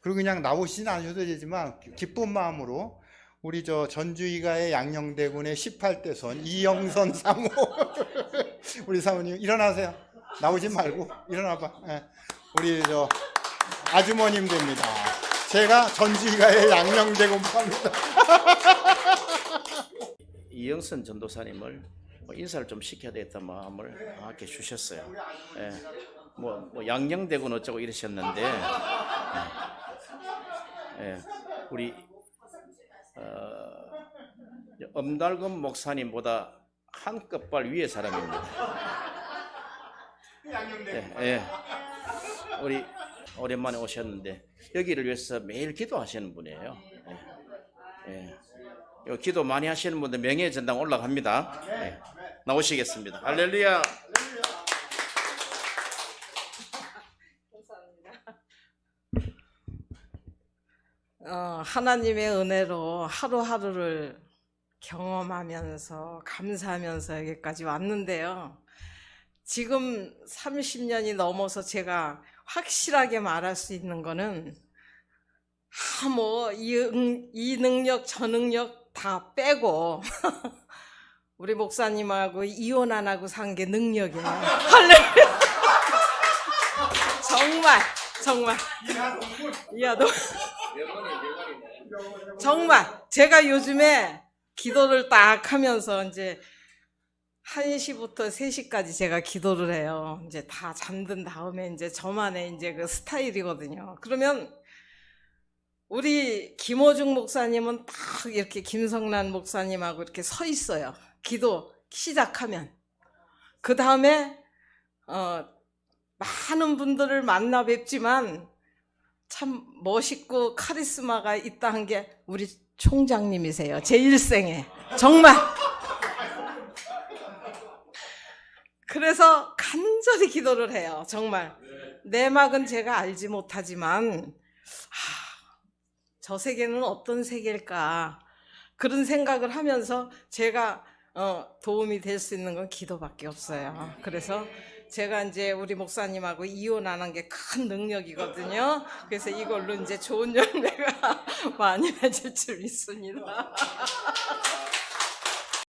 그리고 그냥 나오시진 않으셔도 되지만 기쁜 마음으로 우리 저 전주이가의 양녕대군의 18대선 이영선 사모 우리 사모님 일어나세요. 나오지 말고 일어나봐. 예. 우리 저 아주머님 됩니다. 제가 전주이가의 양녕대군 파입니다. 이영선 전도사님을 뭐 인사를 좀 시켜야 되겠다 마음을 강하게 주셨어요. 예. 뭐, 뭐 양녕대군 어쩌고 이러셨는데 예. 예. 우리 어, 엄달금 목사님보다 한 끗발 위의 사람입니다. 예, 예. 우리 오랜만에 오셨는데 여기를 위해서 매일 기도하시는 분이에요. 예. 예. 요 기도 많이 하시는 분들 명예 전당 올라갑니다. 예. 나오시겠습니다. 할렐루야. 하나님의 은혜로 하루하루를 경험하면서 감사하면서 여기까지 왔는데요. 지금 30년이 넘어서 제가 확실하게 말할 수 있는 거는 아, 뭐, 이, 응- 이 능력, 저 능력 다 빼고 우리 목사님하고 이혼 안 하고 산 게 능력이에요. 할렐루야. 정말, 정말. 이야, 너. 정말 제가 요즘에 기도를 딱 하면서 이제 1시부터 3시까지 제가 기도를 해요. 이제 다 잠든 다음에 이제 저만의 이제 그 스타일이거든요. 그러면 우리 김호중 목사님은 딱 이렇게 김성란 목사님하고 이렇게 서 있어요. 기도 시작하면. 그 다음에, 어, 많은 분들을 만나 뵙지만 참 멋있고 카리스마가 있다는 게 우리 총장님이세요. 제 일생에. 정말. 그래서 간절히 기도를 해요. 정말. 내막은 제가 알지 못하지만, 하, 저 세계는 어떤 세계일까. 그런 생각을 하면서 제가 어, 도움이 될 수 있는 건 기도밖에 없어요. 그래서 제가 이제 우리 목사님하고 이혼하는 게 큰 능력이거든요. 그래서 이걸로 이제 좋은 열매가 많이 맺을 줄 믿습니다.